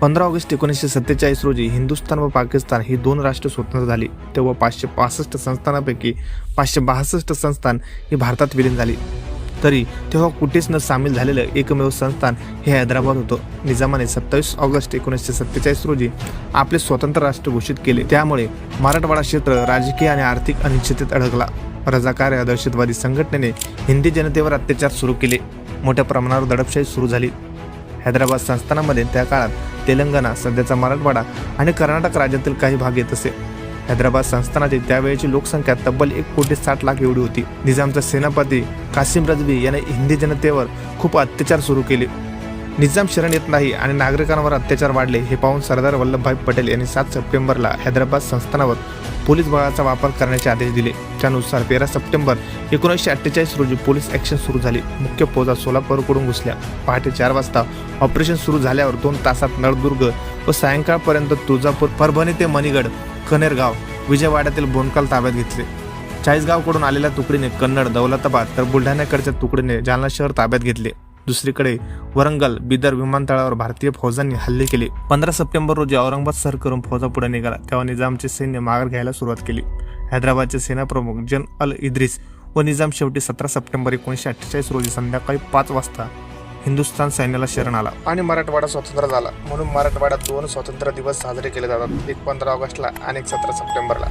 पंधरा ऑगस्ट एकोणीसशे सत्तेचाळीस रोजी हिंदुस्थान व पाकिस्तान ही दोन राष्ट्र स्वतंत्र झाली. तेव्हा पाचशे पासष्ट संस्थानापैकी पाचशे बासष्ट संस्थान ही भारतात विलीन झाली. तरी तेव्हा कुठेच न सामील झालेलं एकमेव संस्थान हे हैदराबाद होतं. निजामाने सत्तावीस ऑगस्ट एकोणीसशे सत्तेचाळीस रोजी आपले स्वतंत्र राष्ट्र घोषित केले. त्यामुळे मराठवाडा क्षेत्र राजकीय आणि आर्थिक अनिश्चिततेत अडकला. रजाकार या दहशतवादी संघटनेने हिंदी जनतेवर अत्याचार सुरू केले. मोठ्या प्रमाणावर दडपशाही सुरू झाली. हैदराबाद संस्थानामध्ये त्या काळात तेलंगणा सध्याचा मराठवाडा आणि कर्नाटक राज्यातील काही भाग येत असे. हैदराबाद संस्थानाची त्यावेळेची लोकसंख्या तब्बल एक कोटी साठ लाख एवढी होती. निजामचा सेनापती कासिम रजवी याने हिंदी जनतेवर खूप अत्याचार सुरू केले. निजाम शरण येत नाही आणि नागरिकांवर अत्याचार वाढले हे पाहून सरदार वल्लभभाई पटेल यांनी सात सप्टेंबरला हैदराबाद संस्थानावर पोलीस बळाचा वापर करण्याचे आदेश दिले. त्यानुसार तेरा सप्टेंबर एकोणीसशे अठ्ठेचाळीस रोजी पोलीस ॲक्शन सुरू झाली. मुख्य फौजा सोलापूरकडून घुसल्या. पहाटे चार वाजता ऑपरेशन सुरू झाल्यावर दोन तासात नळदुर्ग व सायंकाळपर्यंत तुळजापूर परभणी ते मणिगड कनेरगाव विजयवाड्यातील बोनकाल ताब्यात घेतले. चाळीसगावकडून आलेल्या तुकडीने कन्नड दौलताबाद तर बुलढाण्याकडच्या तुकडीने जालना शहर ताब्यात घेतले. दुसरीकडे वरंगल बिदर विमानतळावर भारतीय फौजांनी हल्ले केले. पंधरा सप्टेंबर रोजी औरंगाबाद सर करून फौजा पुढे निघाला. तेव्हा निजामचे सैन्य माघार घ्यायला सुरुवात केली. हैदराबादचे सेनाप्रमुख जन अल इद्रिस व निजाम शेवटी सतरा सप्टेंबर एकोणीसशे अठ्ठेचाळीस रोजी संध्याकाळी पाच वाजता हिंदुस्थान सैन्याला शरण आला. आणि मराठवाडा स्वतंत्र झाला. म्हणून मराठवाड्यात दोन स्वतंत्र दिवस साजरे केले जातात. एक पंधरा ऑगस्टला आणि एक सतरा सप्टेंबरला.